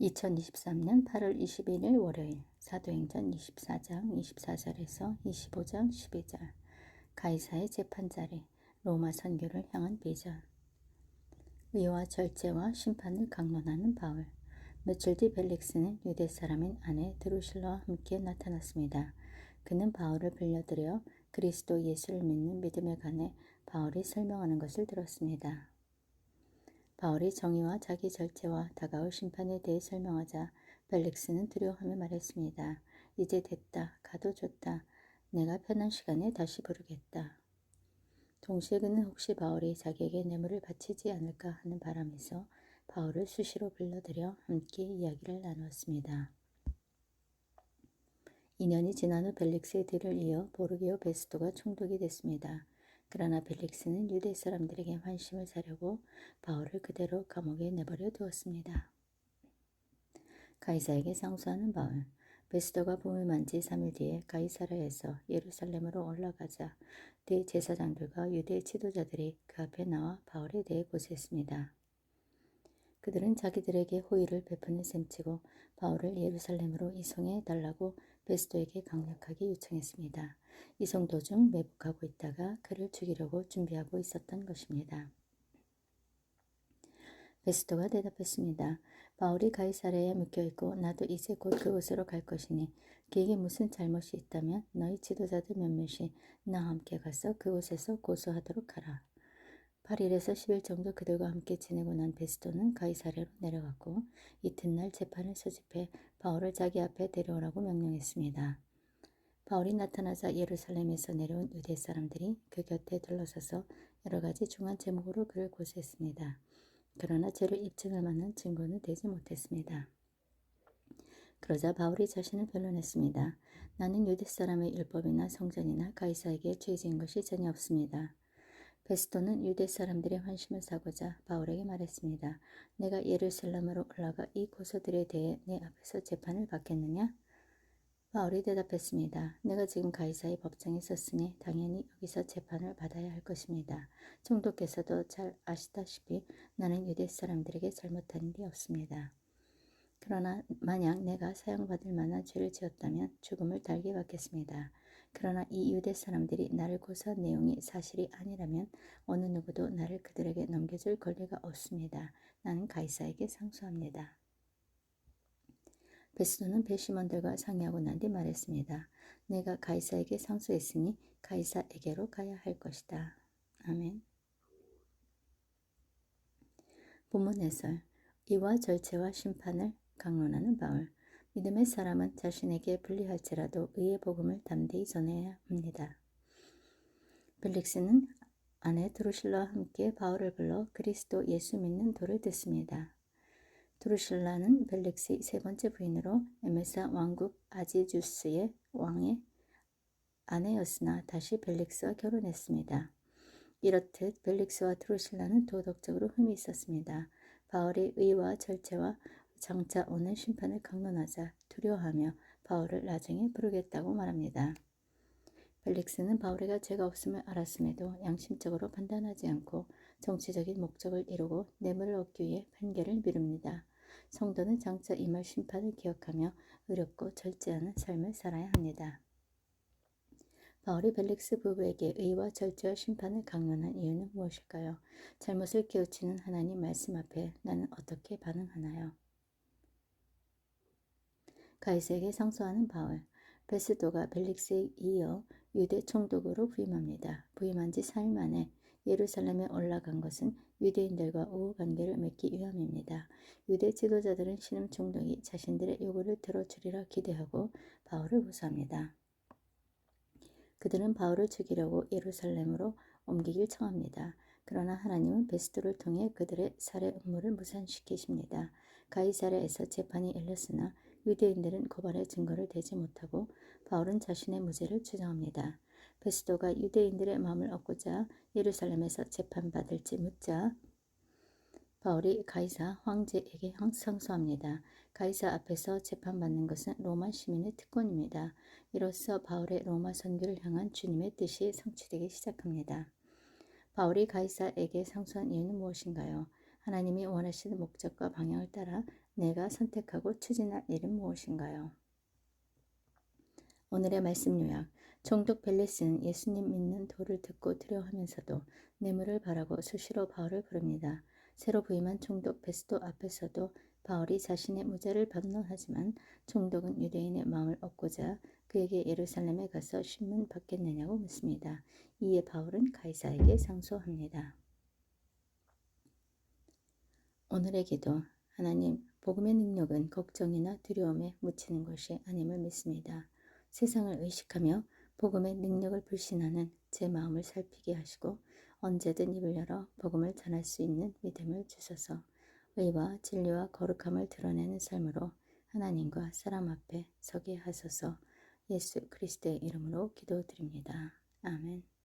2023년 8월 21일 월요일 사도행전 24장 24절에서 25장 12절 가이사의 재판자리 로마 선교를 향한 비전 의와 절제와 심판을 강론하는 바울 며칠 뒤 벨릭스는 유대 사람인 아내 드루실라와 함께 나타났습니다. 그는 바울을 불러들여 그리스도 예수를 믿는 믿음에 관해 바울이 설명하는 것을 들었습니다. 바울이 정의와 자기 절제와 다가올 심판에 대해 설명하자 벨릭스는 두려워하며 말했습니다. 이제 됐다. 가도 좋다. 내가 편한 시간에 다시 부르겠다. 동시에 그는 혹시 바울이 자기에게 뇌물을 바치지 않을까 하는 바람에서 바울을 수시로 불러들여 함께 이야기를 나누었습니다. 2년이 지난 후 벨릭스의 뒤를 이어 보르기오 베스토가 총독이 됐습니다. 그러나 벨릭스는 유대 사람들에게 환심을 사려고 바울을 그대로 감옥에 내버려 두었습니다. 가이사에게 상소하는 바울. 베스도가 봄을 만지 3일 뒤에 가이사라에서 예루살렘으로 올라가자 대제사장들과 유대 지도자들이 그 앞에 나와 바울에 대해 고소했습니다. 그들은 자기들에게 호의를 베푸는 셈치고 바울을 예루살렘으로 이송해 달라고 베스도에게 강력하게 요청했습니다. 이송 도중 매복하고 있다가 그를 죽이려고 준비하고 있었던 것입니다. 베스도가 대답했습니다. 바울이 가이사레에 묶여있고 나도 이제 곧 그곳으로 갈 것이니 그에게 무슨 잘못이 있다면 너희 지도자들 몇몇이 나와 함께 가서 그곳에서 고소하도록 하라. 8일에서 10일 정도 그들과 함께 지내고 난 베스도는 가이사레로 내려갔고 이튿날 재판을 소집해 바울을 자기 앞에 데려오라고 명령했습니다. 바울이 나타나자 예루살렘에서 내려온 유대 사람들이 그 곁에 둘러서서 여러 가지 중한 제목으로 그를 고소했습니다. 그러나 죄를 입증할 만한 증거는 되지 못했습니다. 그러자 바울이 자신을 변론했습니다. 나는 유대 사람의 율법이나 성전이나 가이사에게 죄 지은 것이 전혀 없습니다. 베스토는 유대 사람들의 환심을 사고자 바울에게 말했습니다. 내가 예루살렘으로 올라가 이 고소들에 대해 내 앞에서 재판을 받겠느냐? 바울이 대답했습니다. 내가 지금 가이사의 법정에 섰으니 당연히 여기서 재판을 받아야 할 것입니다. 총독께서도 잘 아시다시피 나는 유대 사람들에게 잘못한 일이 없습니다. 그러나 만약 내가 사형받을 만한 죄를 지었다면 죽음을 달게 받겠습니다. 그러나 이 유대 사람들이 나를 고소한 내용이 사실이 아니라면 어느 누구도 나를 그들에게 넘겨줄 권리가 없습니다. 나는 가이사에게 상소합니다. 베스도는 배심원들과 상의하고 난 뒤 말했습니다. 내가 가이사에게 상소했으니 가이사에게로 가야 할 것이다. 아멘. 본문 해설 이와 절체와 심판을 강론하는 바울 믿음의 사람은 자신에게 불리할지라도 의의 복음을 담대히 전해야 합니다. 벨릭스는 아내 드루실라와 함께 바울을 불러 그리스도 예수 믿는 도를 듣습니다. 드루실라는 벨릭스의 세 번째 부인으로 에메사 왕국 아지주스의 왕의 아내였으나 다시 벨릭스와 결혼했습니다. 이렇듯 벨릭스와 드루실라는 도덕적으로 흠이 있었습니다. 바울의 의와 절제와 장차 오는 심판을 강론하자 두려워하며 바울을 나중에 부르겠다고 말합니다. 벨릭스는 바울에게 죄가 없음을 알았음에도 양심적으로 판단하지 않고 정치적인 목적을 이루고 뇌물을 얻기 위해 판결을 미룹니다. 성도는 장차 임할 심판을 기억하며 의롭고 절제하는 삶을 살아야 합니다. 바울이 벨릭스 부부에게 의와 절제와 심판을 강론한 이유는 무엇일까요? 잘못을 깨우치는 하나님 말씀 앞에 나는 어떻게 반응하나요? 가이스에게 상소하는 바울. 베스도가 벨릭스에 이어 유대 총독으로 부임합니다. 부임한 지 4일 만에 예루살렘에 올라간 것은 유대인들과 우호 관계를 맺기 위함입니다. 유대 지도자들은 신임 총독이 자신들의 요구를 들어주리라 기대하고 바울을 호소합니다. 그들은 바울을 죽이려고 예루살렘으로 옮기길 청합니다. 그러나 하나님은 베스도를 통해 그들의 살해 음모를 무산시키십니다. 가이사랴에서 재판이 열렸으나 유대인들은 고발의 증거를 대지 못하고 바울은 자신의 무죄를 주장합니다. 베스도가 유대인들의 마음을 얻고자 예루살렘에서 재판받을지 묻자 바울이 가이사 황제에게 상소합니다. 가이사 앞에서 재판받는 것은 로마 시민의 특권입니다. 이로써 바울의 로마 선교를 향한 주님의 뜻이 성취되기 시작합니다. 바울이 가이사에게 상소한 이유는 무엇인가요? 하나님이 원하시는 목적과 방향을 따라 내가 선택하고 추진할 일은 무엇인가요? 오늘의 말씀 요약. 총독 벨레스는 예수님 믿는 도를 듣고 두려워하면서도 뇌물을 바라고 수시로 바울을 부릅니다. 새로 부임한 총독 베스도 앞에서도 바울이 자신의 무죄를 반론하지만 총독은 유대인의 마음을 얻고자 그에게 예루살렘에 가서 신문 받겠느냐고 묻습니다. 이에 바울은 가이사에게 상소합니다. 오늘의 기도 하나님 복음의 능력은 걱정이나 두려움에 묻히는 것이 아님을 믿습니다. 세상을 의식하며 복음의 능력을 불신하는 제 마음을 살피게 하시고 언제든 입을 열어 복음을 전할 수 있는 믿음을 주소서 의와 진리와 거룩함을 드러내는 삶으로 하나님과 사람 앞에 서게 하소서 예수 그리스도의 이름으로 기도드립니다. 아멘.